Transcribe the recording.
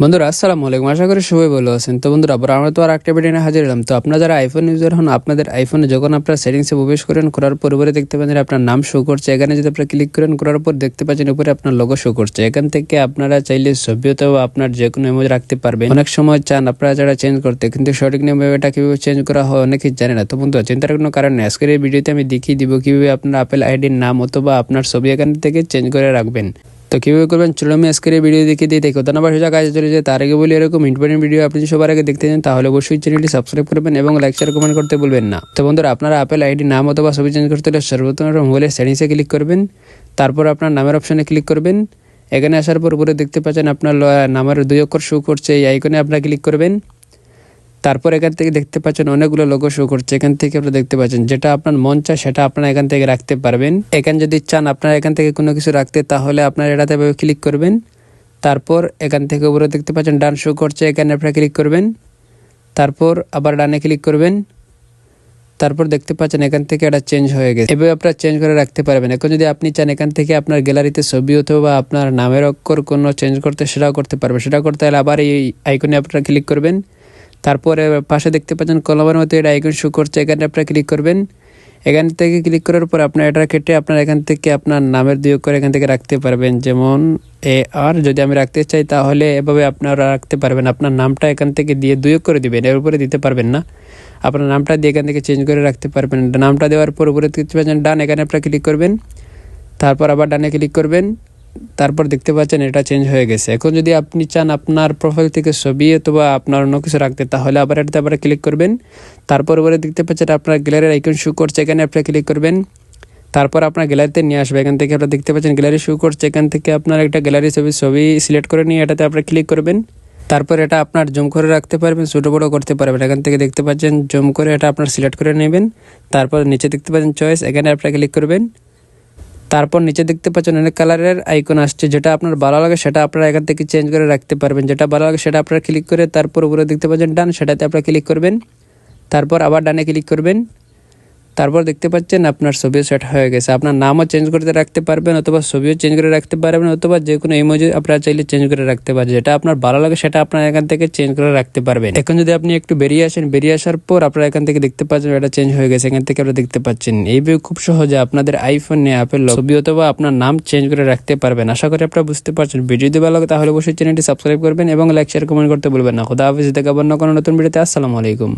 বন্ধুরা, আসসালামু আলাইকুম। আশা করি সবাই ভালো আছেন। তো বন্ধুরা, আবার আমরা তো আর একটা ভিডিও হাজির হলাম। তো আপনারা যারা আইফোন ইউজার হন, আপনাদের আইফোনে যখন আপনারা সেটিংসে প্রবেশ করেন, করার পর উপরে দেখতে পাচ্ছেন আপনার নাম শো করছে। এখানে যদি আপনারা ক্লিক করেন, করার পর দেখতে পাচ্ছেন উপরে আপনার লোগো শো করছে। এখান থেকে আপনারা চাইলে ছবি অথবা আপনার যে কোনো ইমেজ রাখতে পারবেন। অনেক সময় চান আপনারা যারা চেঞ্জ করতে, কিন্তু সঠিক নিয়ম এটা কীভাবে চেঞ্জ করা হয় অনেকেই জানে না। তো বন্ধুরা, চিন্তার কোনো কারণ নেই। আজকের এই ভিডিওতে আমি দেখিয়ে দিব কীভাবে আপনার আপেল আইডির নাম অথবা আপনার ছবি এখান থেকে চেঞ্জ করে রাখবেন। তো কীভাবে করবেন? চলো আমি আজকের ভিডিও দেখে দিয়ে দেখো ধন্যবাদ সোজা কাজে চলে যায় তার আগে বলি এরকম ইম্পর্টেন্ট ভিডিও আপনি সবার আগে দেখতে চান, তাহলে অবশ্যই চ্যানেলটি সাবস্ক্রাইব করবেন এবং লাইক শেয়ার কমেন্ট করতে বলবেন না। তো বন্ধুরা, আপনারা আপেল আইডি নাম অথবা ছবি চেঞ্জ করতে হলে সর্বপ্রথম মোবাইলের সেটিংসে ক্লিক করবেন। তারপর আপনার নামের অপশনে ক্লিক করবেন। এখানে আসার পর উপরে দেখতে পাচ্ছেন আপনার নামের দুই অক্ষর শো করছে, এই আইকনে আপনারা ক্লিক করবেন। তারপর এখান থেকে দেখতে পাচ্ছেন অনেকগুলো লোগো শো করছে। এখান থেকে আপনারা দেখতে পাচ্ছেন যেটা আপনার মন চায় সেটা আপনারা এখান থেকে রাখতে পারবেন। এখানে যদি চান আপনারা এখান থেকে কোনো কিছু রাখতে, তাহলে আপনারা এটাতে এভাবে ক্লিক করবেন। তারপর এখান থেকে উপরে দেখতে পাচ্ছেন ডান শো করছে, এখানে আপনারা ক্লিক করবেন। তারপর আবার ডানে ক্লিক করবেন। তারপর দেখতে পাচ্ছেন এখান থেকে এটা চেঞ্জ হয়ে গেছে। এভাবে আপনারা চেঞ্জ করে রাখতে পারবেন। এখন যদি আপনি চান এখান থেকে আপনার গ্যালারিতে ছবি অথবা আপনার নামের অক্ষর কোনো চেঞ্জ করতে, সেটাও করতে পারবেন। সেটা করতে হলে আবার এই আইকনে আপনারা ক্লিক করবেন। তারপরে পাশে দেখতে পাচ্ছেন কলমের মতো এটা আইকন শো করছে, এখানে আপনারা ক্লিক করবেন। এখান থেকে ক্লিক করার পর আপনার এটা কেটে আপনার এখান থেকে আপনার নামের দুই করে এখান থেকে রাখতে পারবেন। যেমন এ আর যদি আমি রাখতে চাই তাহলে এভাবে আপনারা রাখতে পারবেন। আপনার নামটা এখান থেকে দিয়ে দুই করে দিবেন, এর উপরে দিতে পারবেন না। আপনার নামটা দিয়ে এখান থেকে চেঞ্জ করে রাখতে পারবেন। নামটা দেওয়ার পর উপরে ডান, এখানে আপনারা ক্লিক করবেন। তারপর আবার ডানে ক্লিক করবেন। তারপর দেখতে পাচ্ছেন এটা চেঞ্জ হয়ে গেছে। এখন যদি আপনি চান আপনার প্রোফাইল থেকে ছবি অথবা আপনার অন্য কিছু রাখতে, তাহলে আবার এটাতে আবার ক্লিক করবেন। তারপর উপরে দেখতে পাচ্ছেন আপনার গ্যালারির আইকন শু করছে, এখানে আপনি ক্লিক করবেন। তারপর আপনার গ্যালারিতে নিয়ে আসবে। এখান থেকে আপনারা দেখতে পাচ্ছেন গ্যালারি শু করছে। এখান থেকে আপনার একটা গ্যালারি ছবি ছবি সিলেক্ট করে নিয়ে এটাতে আপনারা ক্লিক করবেন। তারপর এটা আপনার জুম করে রাখতে পারবেন, ছোটো বড়ো করতে পারবেন। এখান থেকে দেখতে পাচ্ছেন জুম করে এটা আপনার সিলেক্ট করে নেবেন। তারপর নিচে দেখতে পাচ্ছেন চয়েস এখানে আপনারা ক্লিক করবেন। তারপর নিচে দেখতে পাচ্ছেন অনেক কালারের আইকন আসছে। যেটা আপনার ভালো লাগে, সেটা আপনারা এখান থেকে চেঞ্জ করে রাখতে পারবেন। যেটা ভালো লাগে, সেটা আপনারা ক্লিক করে তারপর উপরে দেখতে পাচ্ছেন ডান সেটাতে আপনারা ক্লিক করবেন। তারপর আবার ডানে ক্লিক করবেন। তারপর দেখতে পাচ্ছেন আপনার ছবিও সেট হয়ে গেছে। আপনার নামও চেঞ্জ করতে রাখতে পারবেন অথবা ছবিও চেঞ্জ করে রাখতে পারবেন অথবা যে কোনো ইমোজি আপনারা চাইলে চেঞ্জ করে রাখতে পারবেন যেটা আপনার ভালো লাগে সেটা আপনার এখান থেকে চেঞ্জ করে রাখতে পারবেন। এখন যদি আপনি একটু বেরিয়ে আসেন, বেরিয়ে আসার পর আপনারা এখান থেকে দেখতে পাচ্ছেন এটা চেঞ্জ হয়ে গেছে। এখান থেকে আপনারা দেখতে পাচ্ছেন এই এইভাবে খুব সহজে আপনাদের আইফোন অ্যাপেল ছবি অথবা আপনার নাম চেঞ্জ করে রাখতে পারবেন। আশা করি আপনারা বুঝতে পারছেন। ভিডিও যদি ভালো লাগে তাহলে অবশ্যই চ্যানেলটি সাবস্ক্রাইব করবেন এবং লাইক শেয়ার কমেন্ট করতে বলবেন না। খোদা হাফিজ। দেখাবার না কোনো নতুন ভিডিওতে আসসালামু আলাইকুম।